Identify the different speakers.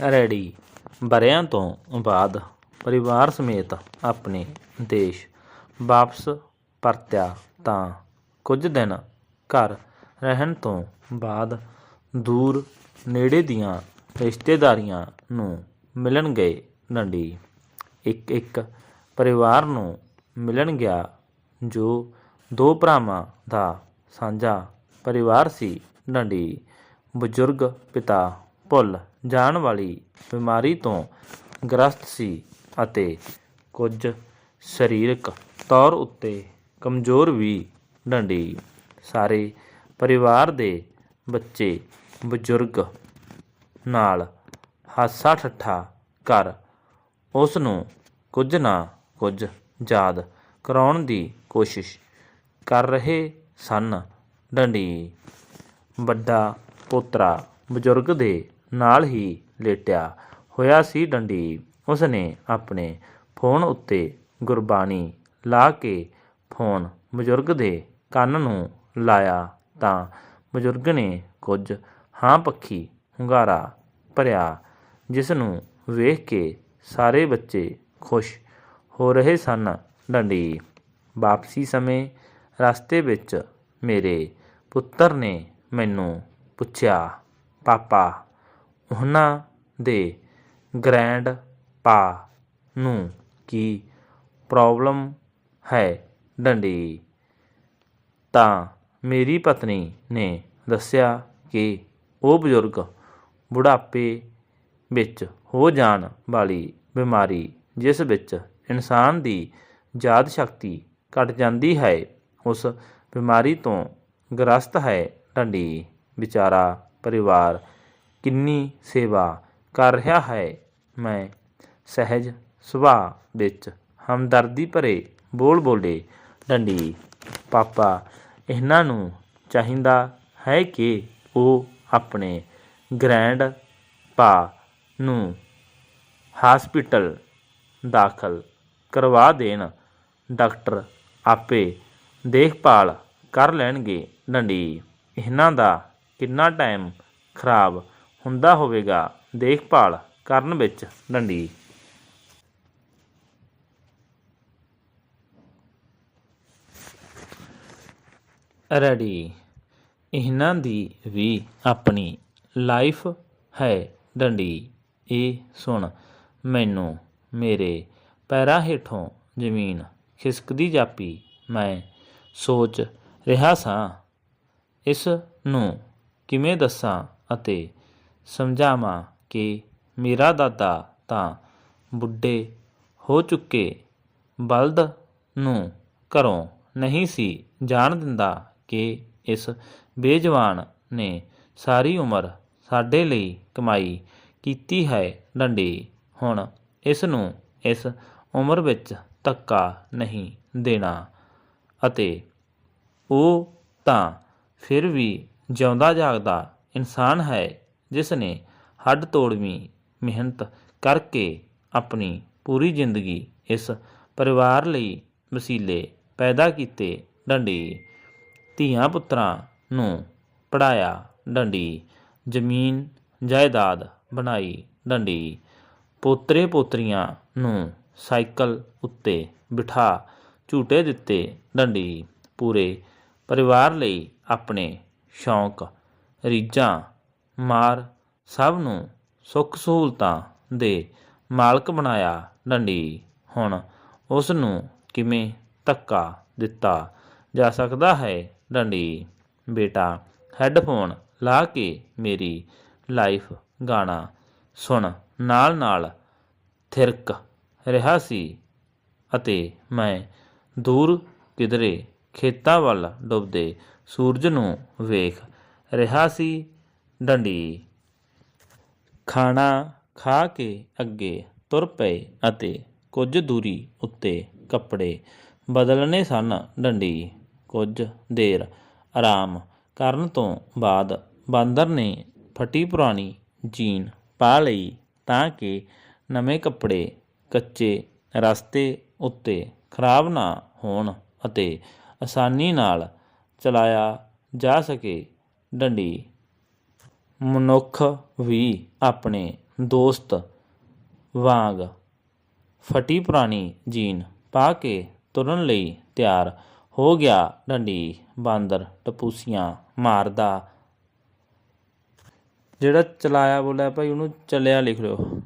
Speaker 1: Ready. ਬਰਿਆਂ ਤੋਂ ਬਾਅਦ ਪਰਿਵਾਰ ਸਮੇਤ ਆਪਣੇ ਦੇਸ਼ ਵਾਪਸ ਪਰਤਿਆ ਤਾਂ ਕੁਝ ਦਿਨ ਘਰ ਰਹਿਣ ਤੋਂ ਬਾਅਦ ਦੂਰ ਨੇੜੇ ਦੀਆਂ ਰਿਸ਼ਤੇਦਾਰੀਆਂ ਨੂੰ ਮਿਲਣ ਗਏ ਡੰਡੀ ਇੱਕ ਇੱਕ ਪਰਿਵਾਰ ਨੂੰ ਮਿਲਣ ਗਿਆ ਜੋ ਦੋ ਭਰਾਵਾਂ ਦਾ ਸਾਂਝਾ ਪਰਿਵਾਰ ਸੀ। ਡੰਡੀ ਬਜ਼ੁਰਗ ਪਿਤਾ ਭੁੱਲ ਜਾਣ ਵਾਲੀ ਬਿਮਾਰੀ ਤੋਂ ਗ੍ਰਸਤ ਸੀ ਅਤੇ ਕੁਝ ਸਰੀਰਕ ਤੌਰ ਉੱਤੇ ਕਮਜ਼ੋਰ ਵੀ ਡੰਡੀ। ਸਾਰੇ ਪਰਿਵਾਰ ਦੇ ਬੱਚੇ, ਬਜ਼ੁਰਗ ਨਾਲ ਹਾਸਾ ਠੱਠਾ ਕਰ ਉਸ ਨੂੰ ਕੁਝ ਨਾ ਕੁਝ ਯਾਦ ਕਰਾਉਣ ਦੀ ਕੋਸ਼ਿਸ਼ ਕਰ ਰਹੇ ਸਨ ਡੰਡੀ। ਵੱਡਾ ਪੋਤਰਾ ਬਜ਼ੁਰਗ ਦੇ ਨਾਲ ਹੀ ਲੇਟਿਆ ਹੋਇਆ ਸੀ ਡੰਡੀ। ਉਸਨੇ ਆਪਣੇ ਫੋਨ ਉੱਤੇ ਗੁਰਬਾਣੀ ਲਾ ਕੇ ਫੋਨ ਬਜ਼ੁਰਗ ਦੇ ਕੰਨ ਨੂੰ ਲਾਇਆ ਤਾਂ ਬਜ਼ੁਰਗ ਨੇ ਕੁਝ ਹਾਂ ਪੱਖੀ ਹੁੰਗਾਰਾ ਭਰਿਆ ਜਿਸ ਨੂੰ ਵੇਖ ਕੇ ਸਾਰੇ ਬੱਚੇ ਖੁਸ਼ ਹੋ ਰਹੇ ਸਨ। ਡੰਡੀ ਵਾਪਸੀ ਸਮੇਂ ਰਸਤੇ ਵਿੱਚ ਮੇਰੇ ਪੁੱਤਰ ਨੇ ਮੈਨੂੰ ਪੁੱਛਿਆ, ਪਾਪਾ ਉਹਨਾਂ ਦੇ ਗ੍ਰੈਂਡ ਪਾ ਨੂੰ ਕੀ ਪ੍ਰੋਬਲਮ ਹੈ ਡੰਡੀ? ਤਾਂ ਮੇਰੀ ਪਤਨੀ ਨੇ ਦੱਸਿਆ ਕਿ ਉਹ ਬਜ਼ੁਰਗ ਬੁਢਾਪੇ ਵਿੱਚ ਹੋ ਜਾਣ ਵਾਲੀ ਬਿਮਾਰੀ, ਜਿਸ ਵਿੱਚ ਇਨਸਾਨ ਦੀ ਯਾਦ ਸ਼ਕਤੀ ਘਟ ਜਾਂਦੀ ਹੈ, ਉਸ ਬਿਮਾਰੀ ਤੋਂ ਗ੍ਰਸਤ ਹੈ। ਡੰਡੀ, ਵਿਚਾਰਾ, ਪਰਿਵਾਰ ਕਿੰਨੀ ਸੇਵਾ ਕਰ ਰਿਹਾ ਹੈ? ਮੈਂ ਸਹਿਜ ਸੁਭਾਅ ਵਿੱਚ ਹਮਦਰਦੀ ਭਰੇ ਬੋਲ ਬੋਲੇ, ਡੰਡੀ, ਪਾਪਾ, ਇਹਨਾਂ ਨੂੰ ਚਾਹੀਦਾ ਹੈ ਕਿ ਉਹ ਆਪਣੇ ਗ੍ਰੈਂਡ ਪਾ ਨੂੰ ਹਸਪੀਟਲ ਦਾਖਲ ਕਰਵਾ ਦੇਣ। ਡਾਕਟਰ ਆਪੇ ਦੇਖਭਾਲ ਕਰ ਲੈਣਗੇ। ਡੰਡੀ, ਇਹਨਾਂ ਦਾ ਕਿੰਨਾ ਟਾਈਮ ਖਰਾਬ ਹੁੰਦਾ ਹੋਵੇਗਾ। ਦੇਖਭਾਲ ਕਰਨ ਵਿੱਚ ਡੰਡੀ। ਰੈਡੀ। ਇਹਨਾਂ ਦੀ ਵੀ ਆਪਣੀ ਲਾਈਫ ਹੈ ਡੰਡੀ। ਇਹ ਸੁਣ, ਮੈਨੂੰ ਮੇਰੇ ਪੈਰਾਂ ਹੇਠੋਂ ਜ਼ਮੀਨ ਖਿਸਕਦੀ ਜਾਪੀ। ਮੈਂ ਸੋਚ ਰਿਹਾ ਸਾਂ, ਇਸ ਨੂੰ ਕਿਵੇਂ ਦੱਸਾਂ ਅਤੇ ਸਮਝਾਵਾਂ ਕਿ ਮੇਰਾ ਦਾਦਾ ਤਾਂ ਬੁੱਢੇ ਹੋ ਚੁੱਕੇ ਬਲਦ ਨੂੰ ਘਰੋਂ ਨਹੀਂ ਸੀ ਜਾਣ ਦਿੰਦਾ ਕਿ ਇਸ ਬੇਜਵਾਨ ਨੇ ਸਾਰੀ ਉਮਰ ਸਾਡੇ ਲਈ ਕਮਾਈ ਕੀਤੀ ਹੈ ਡੰਡੀ। ਹੁਣ ਇਸ ਨੂੰ ਇਸ ਉਮਰ ਵਿੱਚ ਧੱਕਾ ਨਹੀਂ ਦੇਣਾ ਅਤੇ ਉਹ ਤਾਂ ਫਿਰ ਵੀ ਜਿਉਂਦਾ ਜਾਗਦਾ ਇਨਸਾਨ ਹੈ ਜਿਸ ਨੇ ਹੱਡ ਤੋੜਵੀਂ ਮਿਹਨਤ ਕਰਕੇ ਆਪਣੀ ਪੂਰੀ ਜ਼ਿੰਦਗੀ ਇਸ ਪਰਿਵਾਰ ਲਈ ਵਸੀਲੇ ਪੈਦਾ ਕੀਤੇ ਡੰਡੀ ਧੀਆਂ ਪੁੱਤਰਾਂ ਨੂੰ ਪੜਾਇਆ ਡੰਡੀ, ਜ਼ਮੀਨ ਜਾਇਦਾਦ ਬਣਾਈ ਡੰਡੀ, ਪੋਤਰੇ ਪੋਤਰੀਆਂ ਨੂੰ ਸਾਈਕਲ ਉੱਤੇ ਬਿਠਾ ਝੂਟੇ ਦਿੱਤੇ ਡੰਡੀ, ਪੂਰੇ ਪਰਿਵਾਰ ਲਈ ਆਪਣੇ ਸ਼ੌਂਕ, ਰੀਝਾਂ ਮਾਰ ਸਭ ਨੂੰ ਸੁੱਖ ਸਹੂਲਤਾਂ ਦੇ ਮਾਲਕ ਬਣਾਇਆ ਡੰਡੀ। ਹੁਣ ਉਸ ਨੂੰ ਕਿਵੇਂ ਧੱਕਾ ਦਿੱਤਾ ਜਾ ਸਕਦਾ ਹੈ ਡੰਡੀ? ਬੇਟਾ, ਹੈੱਡਫੋਨ ਲਾ ਕੇ ਮੇਰੀ ਲਾਈਫ ਗਾਣਾ ਸੁਣ। ਨਾਲ ਨਾਲ ਥਿਰਕ ਰਿਹਾ ਸੀ ਅਤੇ ਮੈਂ ਦੂਰ ਕਿਧਰੇ ਖੇਤਾਂ ਵੱਲ ਡੁੱਬਦੇ ਸੂਰਜ ਨੂੰ ਵੇਖ ਰਿਹਾ ਸੀ। ਡੰਡੀ। ਖਾਣਾ ਖਾ ਕੇ ਅੱਗੇ ਤੁਰ ਪਏ ਅਤੇ ਕੁਝ ਦੂਰੀ ਉੱਤੇ ਕੱਪੜੇ ਬਦਲਣੇ ਸਨ ਡੰਡੀ। ਕੁਝ ਦੇਰ ਆਰਾਮ ਕਰਨ ਤੋਂ ਬਾਅਦ ਬਾਂਦਰ ਨੇ ਫਟੀ ਪੁਰਾਣੀ ਜੀਨ ਪਾ ਲਈ ਤਾਂ ਕਿ ਨਵੇਂ ਕੱਪੜੇ ਕੱਚੇ ਰਸਤੇ ਉੱਤੇ ਖਰਾਬ ਨਾ ਹੋਣ ਅਤੇ ਆਸਾਨੀ ਨਾਲ ਚਲਾਇਆ ਜਾ ਸਕੇ। ਡੰਡੀ ਮਨੁੱਖ ਵੀ ਆਪਣੇ ਦੋਸਤ ਵਾਂਗ ਫਟੀ ਪੁਰਾਣੀ ਜੀਨ ਪਾ ਕੇ ਤੁਰਨ ਲਈ ਤਿਆਰ ਹੋ ਗਿਆ। ਡੰਡੀ ਬਾਂਦਰ ਟਪੂਸੀਆਂ ਮਾਰਦਾ, ਜਿਹੜਾ ਚਲਾਇਆ ਬੋਲਿਆ ਭਾਈ ਉਹਨੂੰ ਚੱਲਿਆ ਲਿਖ ਲਿਓ।